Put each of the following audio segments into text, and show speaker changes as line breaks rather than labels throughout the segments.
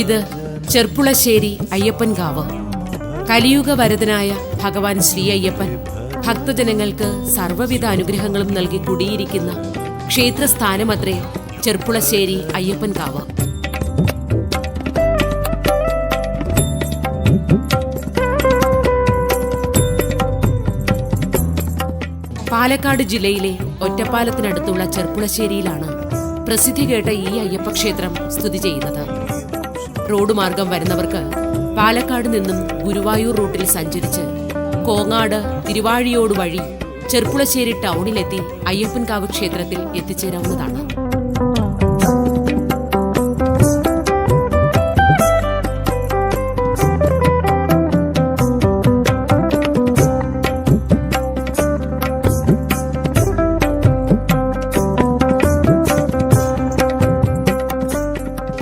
ഇത് ചെർപ്പുളശ്ശേരി അയ്യപ്പൻകാവ് കലിയുഗ വരദനായ ഭഗവാൻ ശ്രീ അയ്യപ്പൻ ഭക്തജനങ്ങൾക്ക് സർവവിധ അനുഗ്രഹങ്ങളും നൽകി കുടിയിരിക്കുന്ന ക്ഷേത്രസ്ഥാനമത്രേ ചെർപ്പുളശ്ശേരി അയ്യപ്പൻകാവ് പാലക്കാട് ജില്ലയിലെ ഒറ്റപ്പാലത്തിനടുത്തുള്ള ചെർപ്പുളശ്ശേരിയിലാണ് പ്രസിദ്ധി കേട്ട ഈ അയ്യപ്പക്ഷേത്രം സ്ഥിതി ചെയ്യുന്നത്. റോഡ് മാർഗം വരുന്നവർക്ക് പാലക്കാട് നിന്നും ഗുരുവായൂർ റൂട്ടിൽ സഞ്ചരിച്ച് കോങ്ങാട് തിരുവാഴിയോട് വഴി ചെർപ്പുളശ്ശേരി ടൗണിലെത്തി അയ്യപ്പൻകാവ് ക്ഷേത്രത്തിൽ എത്തിച്ചേരാവുന്നതാണ്.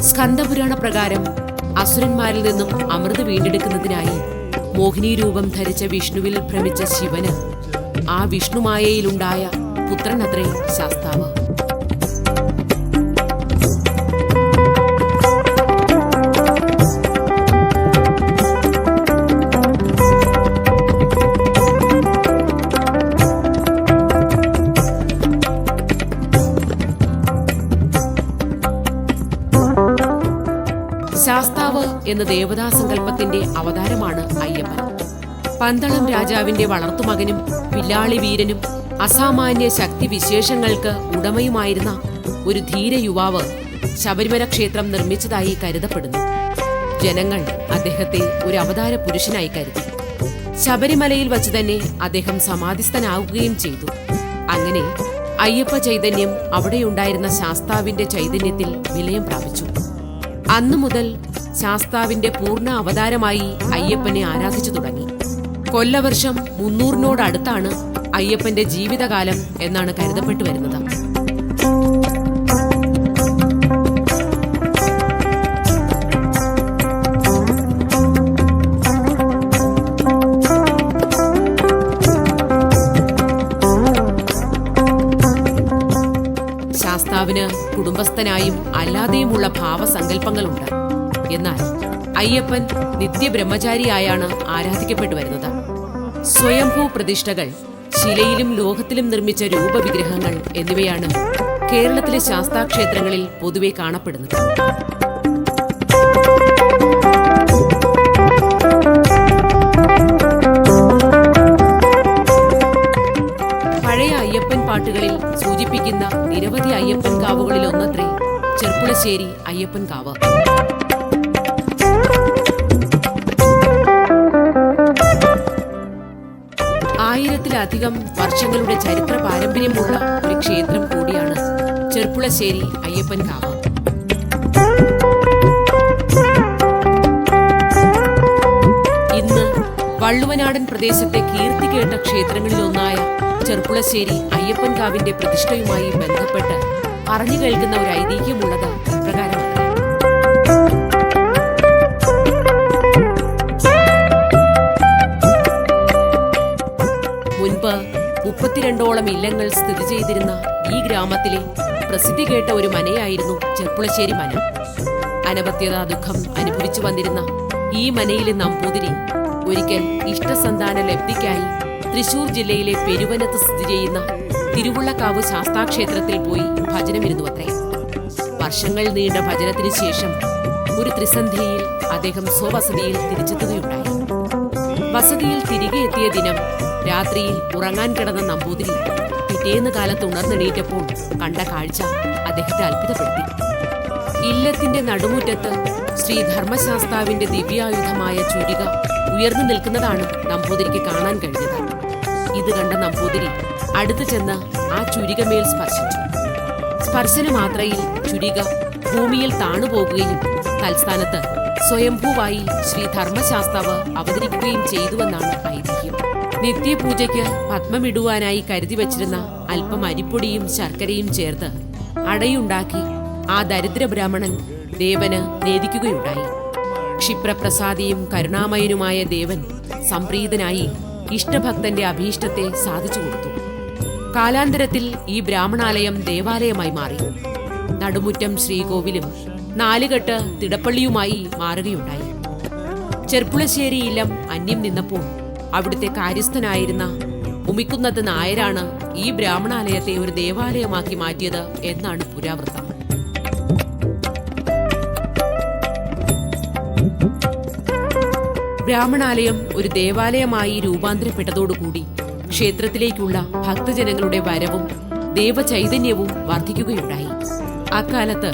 സ്കന്ദപുരാണ പ്രകാരം അസുരന്മാരിൽ നിന്നും അമൃത് വീണ്ടെടുക്കുന്നതിനായി മോഹിനി രൂപം ധരിച്ച വിഷ്ണുവിൽ ഭ്രമിച്ച ശിവന് ആ വിഷ്ണുമായയിലുണ്ടായ പുത്രനത്രേ ശാസ്താവ്. ശാസ്താവ് എന്ന ദേവതാസങ്കല്പത്തിന്റെ അവതാരമാണ് അയ്യപ്പൻ. പന്തളം രാജാവിന്റെ വളർത്തുമകനും പില്ലാളി വീരനും അസാമാന്യ ശക്തി വിശേഷങ്ങൾക്ക് ഉടമയുമായിരുന്ന ഒരു ധീര യുവാവ് ശബരിമല ക്ഷേത്രം നിർമ്മിച്ചതായി കരുതപ്പെടുന്നു. ജനങ്ങൾ അദ്ദേഹത്തെ ഒരു അവതാര പുരുഷനായി കരുതി. ശബരിമലയിൽ വച്ച് തന്നെ അദ്ദേഹം സമാധിസ്ഥനാവുകയും ചെയ്തു. അങ്ങനെ അയ്യപ്പ ചൈതന്യം അവിടെയുണ്ടായിരുന്ന ശാസ്താവിന്റെ ചൈതന്യത്തിൽ വിലയം പ്രാപിച്ചു. അന്നു മുതൽ ശാസ്താവിന്റെ പൂർണ അവതാരമായി അയ്യപ്പനെ ആരാധിച്ചു തുടങ്ങി. കൊല്ലവർഷം മുന്നൂറിനോടടുത്താണ് അയ്യപ്പന്റെ ജീവിതകാലം എന്നാണ് കരുതപ്പെട്ടു വരുന്നത്. ശാസ്താവിന് കുടുംബസ്ഥനായും അല്ലാതെയുമുള്ള ഭാവസങ്കല്പങ്ങളുണ്ട്. എന്നാൽ അയ്യപ്പൻ നിത്യബ്രഹ്മചാരിയായാണ് ആരാധിക്കപ്പെട്ടു വരുന്നത്. സ്വയംഭൂ പ്രതിഷ്ഠകൾ ശിലയിലും ലോഹത്തിലും നിർമ്മിച്ച രൂപവിഗ്രഹങ്ങൾ എന്നിവയാണ് കേരളത്തിലെ ശാസ്താക്ഷേത്രങ്ങളിൽ പൊതുവെ കാണപ്പെടുന്നത്. പഴയ അയ്യപ്പൻ പാട്ടുകളിൽ സൂചിപ്പിക്കുന്ന നിരവധി അയ്യപ്പൻ കാവുകളിൽ ഒന്നത്രേ ചെർപ്പുളശ്ശേരി അയ്യപ്പൻ കാവ്. ആയിരത്തിലധികം വർഷങ്ങളുടെ ചരിത്ര പാരമ്പര്യമുള്ള ഒരു ക്ഷേത്രം കൂടിയാണ് ചെർപ്പുളശ്ശേരി അയ്യപ്പൻ കാവ്. ഇന്ന് വള്ളുവനാടൻ പ്രദേശത്തെ കീർത്തി കേട്ട ക്ഷേത്രങ്ങളിലൊന്നായ ചെർപ്പുളശ്ശേരി അയ്യപ്പൻകാവിന്റെ പ്രതിഷ്ഠയുമായി ബന്ധപ്പെട്ട് പറഞ്ഞു കേൾക്കുന്ന ഒരു ഐതിഹ്യമുള്ളത് ഇപ്രകാരമാണ്. മുപ്പത്തിരണ്ടോളം ഇല്ലങ്ങൾ സ്ഥിതി ചെയ്തിരുന്ന ഈ ഗ്രാമത്തിലെ പ്രസിദ്ധി കേട്ട ഒരു മനയായിരുന്നു ചെപ്പുളശ്ശേരി മന. അനവത്യത ദുഃഖം അനുഭവിച്ചു വന്നിരുന്ന ഈ മനയിലെ നമ്പൂതിരി ഒരിക്കൽ ഇഷ്ടസന്താന ലബ്ധിക്കായി തൃശൂർ ജില്ലയിലെ പെരുവനത്ത് സ്ഥിതി ചെയ്യുന്ന തിരുവുള്ളക്കാവ് ശാസ്താക്ഷേത്രത്തിൽ പോയി ഭജനമിരുന്നു അത്രേ വർഷങ്ങൾ നീണ്ട ഭജനത്തിനു ശേഷം ഒരു ത്രിസന്ധിയിൽ അദ്ദേഹം സ്വവസതിയിൽ തിരിച്ചെത്തുകയുണ്ടായി. വസതിയിൽ തിരികെ എത്തിയ ദിനം രാത്രിയിൽ ഉറങ്ങാൻ കിടന്ന നമ്പൂതിരി പിറ്റേന്ന് കാലത്ത് ഉണർന്നെണീറ്റപ്പോൾ കണ്ട കാഴ്ച അദ്ദേഹത്തെ അത്ഭുതപ്പെടുത്തി. ഇല്ലത്തിന്റെ നടുമുറ്റത്ത് ശ്രീ ധർമ്മശാസ്താവിന്റെ ദിവ്യായുധമായ ചുരിക ഉയർന്നു നിൽക്കുന്നതാണ് നമ്പൂതിരിക്ക് കാണാൻ കഴിഞ്ഞത്. ഇത് കണ്ട നമ്പൂതിരി അടുത്തു ചെന്ന് ആ ചുരികമേൽ സ്പർശിച്ചു. സ്പർശന മാത്രയിൽ ചുരിക ഭൂമിയിൽ താണുപോകുകയും തൽസ്ഥാനത്ത് സ്വയംഭൂവായി ശ്രീ ധർമ്മശാസ്താവ് അവതരിക്കുകയും ചെയ്തുവെന്നാണ് ഐതിഹ്യം. നിത്യപൂജയ്ക്ക് പത്മമിടുവാനായി കരുതി വച്ചിരുന്ന അല്പം അരിപ്പൊടിയും ശർക്കരയും ചേർത്ത് അടയുണ്ടാക്കി ആ ദരിദ്ര ബ്രാഹ്മണൻ ദേവന് നേദിക്കുകയുണ്ടായി. ക്ഷിപ്രപ്രസാദിയും കരുണാമയനുമായ ദേവൻ സംപ്രീതനായി ഇഷ്ടഭക്തന്റെ അഭീഷ്ടത്തെ സാധിച്ചു കൊടുത്തു. കാലാന്തരത്തിൽ ഈ ബ്രാഹ്മണാലയം ദേവാലയമായി മാറി. നടുമുറ്റം ശ്രീകോവിലും നാലുകെട്ട് തിടപ്പള്ളിയുമായി മാറുകയുണ്ടായി. ചെർപ്പുളശ്ശേരി ഇല്ലം അന്യം നിന്നപ്പോൾ അവിടുത്തെ കാര്യസ്ഥനായിരുന്ന ഉമിക്കുന്നത് നായരാണ് ഈ ബ്രാഹ്മണാലയത്തെ ഒരു ദേവാലയമാക്കി മാറ്റിയത് എന്നാണ് പുരാവൃത്തം. ബ്രാഹ്മണാലയം ഒരു ദേവാലയമായി രൂപാന്തരപ്പെട്ടതോടുകൂടി ക്ഷേത്രത്തിലേക്കുള്ള ഭക്തജനങ്ങളുടെ വരവും ദേവചൈതന്യവും വർദ്ധിക്കുകയുണ്ടായി. അക്കാലത്ത്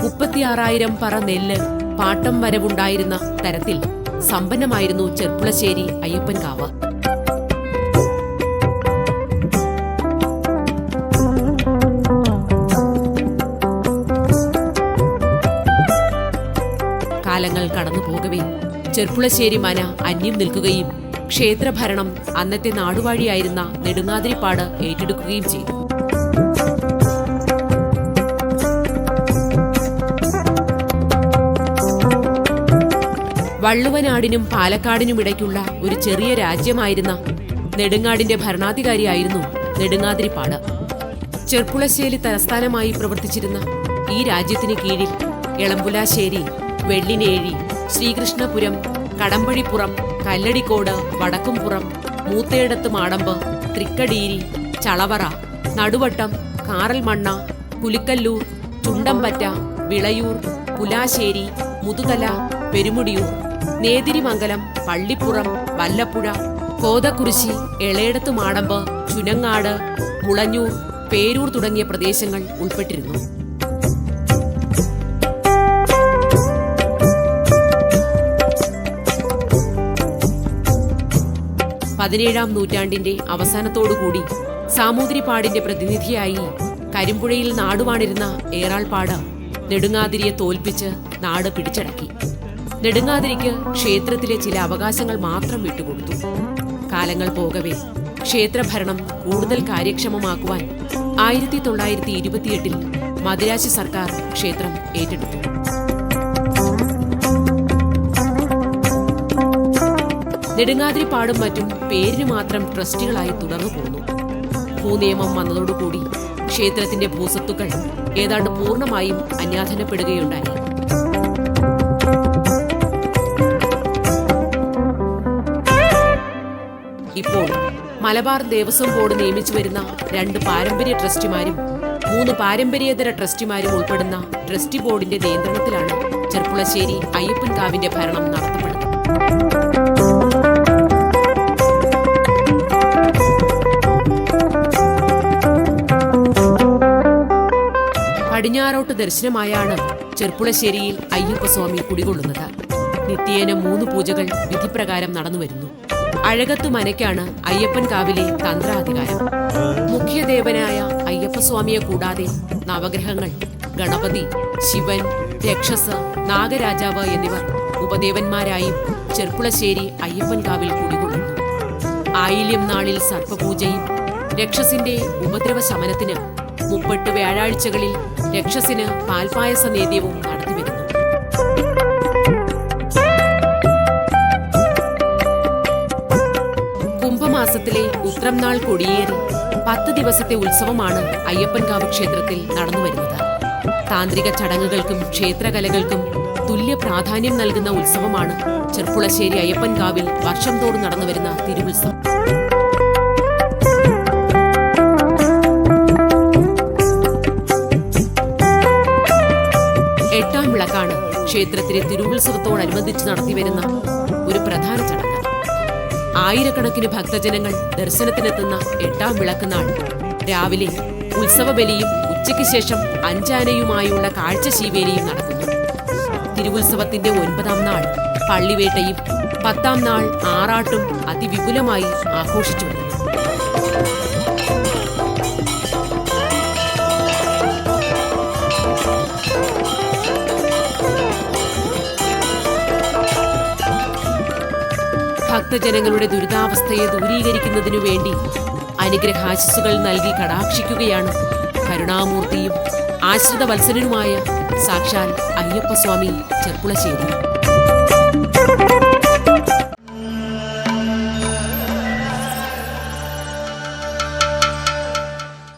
മുപ്പത്തിയാറായിരം പറ നെല്ല് പാട്ടം വരവുണ്ടായിരുന്ന തരത്തിൽ സമ്പന്നമായിരുന്നു ചെർപ്പുളശ്ശേരി അയ്യപ്പൻകാവ്. കാലങ്ങൾ കടന്നു പോകവേ ചെർപ്പുളശ്ശേരി മന അന്യം നിൽക്കുകയും ക്ഷേത്രഭരണം അന്നത്തെ നാടുവാഴിയായിരുന്ന നെടുങ്ങാതിരിപ്പാട് ഏറ്റെടുക്കുകയും ചെയ്തു. വള്ളുവനാടിനും പാലക്കാടിനും ഇടയ്ക്കുള്ള ഒരു ചെറിയ രാജ്യമായിരുന്ന നെടുങ്ങാടിന്റെ ഭരണാധികാരിയായിരുന്നു നെടുങ്ങാതിരിപ്പാട്. ചെർപ്പുളശ്ശേരി തലസ്ഥാനമായി പ്രവർത്തിച്ചിരുന്ന ഈ രാജ്യത്തിന് കീഴിൽ എളമ്പുലാശ്ശേരി വെള്ളിനേഴി ശ്രീകൃഷ്ണപുരം കടമ്പഴിപ്പുറം കല്ലടിക്കോട് വടക്കുംപുറം മൂത്തേടത്ത് മാടമ്പ് തൃക്കടീരി ചളവറ നടുവട്ടം കാറൽമണ്ണ പുലിക്കല്ലൂർ ചുണ്ടമ്പറ്റ വിളയൂർ പുലാശ്ശേരി മുതുതല പെരുമുടിയൂർ നേതിരിമംഗലം പള്ളിപ്പുറം വല്ലപ്പുഴ കോതക്കുരിശി എളയടത്ത് മാടമ്പ് ചുനങ്ങാട് മുളഞ്ഞൂർ പേരൂർ തുടങ്ങിയ പ്രദേശങ്ങൾ ഉൾപ്പെട്ടിരുന്നു. പതിനേഴാം നൂറ്റാണ്ടിന്റെ അവസാനത്തോടുകൂടി സാമൂതിരിപ്പാടിന്റെ പ്രതിനിധിയായി കരിമ്പുഴയിൽ നാടുവാണിരുന്ന ഏറാൾപ്പാട് നെടുങ്ങാതിരിയെ തോൽപ്പിച്ച് നാട് പിടിച്ചടക്കി. നെടുങ്ങാതിരിക്ക് ക്ഷേത്രത്തിലെ ചില അവകാശങ്ങൾ മാത്രം വിട്ടുകൊടുത്തു. കാലങ്ങൾ പോകവേ ക്ഷേത്രഭരണം കൂടുതൽ കാര്യക്ഷമമാക്കുവാൻ ആയിരത്തി തൊള്ളായിരത്തി ഇരുപത്തിയെട്ടിൽ മദിരാശി സർക്കാർ ക്ഷേത്രം ഏറ്റെടുത്തു. നെടുങ്ങാതിരിപ്പാടും മറ്റും പേരിന് മാത്രം ട്രസ്റ്റുകളായി തുടർന്നു പോന്നു. ഭൂനിയമം വന്നതോടുകൂടി ക്ഷേത്രത്തിന്റെ ഭൂസ്വത്തുക്കൾ ഏതാണ്ട് പൂർണമായും അന്യാധനപ്പെടുകയുണ്ടായി. ഇപ്പോൾ മലബാർ ദേവസ്വം ബോർഡ് നിയമിച്ചു വരുന്ന രണ്ട് പാരമ്പര്യ ട്രസ്റ്റിമാരും മൂന്ന് പാരമ്പര്യേതര ട്രസ്റ്റിമാരും ഉൾപ്പെടുന്ന ട്രസ്റ്റി ബോർഡിന്റെ നിയന്ത്രണത്തിലാണ് ചെർപ്പുളശ്ശേരി അയ്യപ്പൻകാവിന്റെ ഭരണം നടത്തപ്പെടുന്നത്. പടിഞ്ഞാറോട്ട് ദർശനമായാണ് ചെർപ്പുളശ്ശേരിയിൽ അയ്യപ്പസ്വാമി കുടികൊള്ളുന്നത്. നിത്യേന മൂന്ന് പൂജകൾ വിധിപ്രകാരം നടന്നുവരുന്നു. അഴകത്തു മനയ്ക്കാണ് അയ്യപ്പൻ കാവിലെ തന്ത്രാധികാരം. മുഖ്യദേവനായ അയ്യപ്പസ്വാമിയെ കൂടാതെ നവഗ്രഹങ്ങൾ ഗണപതി ശിവൻ രക്ഷസ് നാഗരാജാവ് എന്നിവർ ഉപദേവന്മാരായും ചെർപ്പുളശ്ശേരി അയ്യപ്പൻ കാവിൽ കുടികൊള്ളുന്നു. ആയില്യം നാളിൽ സർപ്പപൂജയും രക്ഷസിന്റെ ഉപദ്രവ ശമനത്തിന് മുപ്പെട്ട് വ്യാഴാഴ്ചകളിൽ രക്ഷസിന് പാൽപായസ നേദ്യവും ഉത്രം നാൾ കൊടിയേറി പത്ത് ദിവസത്തെ ഉത്സവമാണ് അയ്യപ്പൻകാവ് ക്ഷേത്രത്തിൽ നടന്നുവരുന്നത് താന്ത്രിക ചടങ്ങുകൾക്കും ക്ഷേത്രകലകൾക്കും തുല്യ പ്രാധാന്യം നൽകുന്ന ഉത്സവമാണ് ചെർപ്പുളശ്ശേരി അയ്യപ്പൻകാവിൽ വർഷം തോറും നടന്നുവരുന്ന തിരുവുത്സവം. എട്ടാം വിളക്കാണ് ക്ഷേത്രത്തിലെ തിരുവുത്സവത്തോടനുബന്ധിച്ച് നടത്തിവരുന്ന ഒരു പ്രധാന ചടങ്ങ്. ആയിരക്കണക്കിന് ഭക്തജനങ്ങൾ ദർശനത്തിനെത്തുന്ന എട്ടാം വിളക്ക് നാൾ. രാവിലെ ഉത്സവബലിയും ഉച്ചയ്ക്ക് ശേഷം അഞ്ചാനയുമായുള്ള കാഴ്ച ശീവേലിയും നടക്കുന്നു. തിരുവുത്സവത്തിന്റെ ഒൻപതാം നാൾ പള്ളിവേട്ടയും പത്താം നാൾ ആറാട്ടും അതിവിപുലമായി ആഘോഷിച്ചു ഭക്തജനങ്ങളുടെ ദുരിതാവസ്ഥയെ ദൂരീകരിക്കുന്നതിനു വേണ്ടി അനുഗ്രഹാശിസുകൾ നൽകി കടാക്ഷിക്കുകയാണ് കരുണാമൂർത്തിയും ആശ്രിത സാക്ഷാൽ അയ്യപ്പസ്വാമി ചെർപ്പുളശ്ശേരി.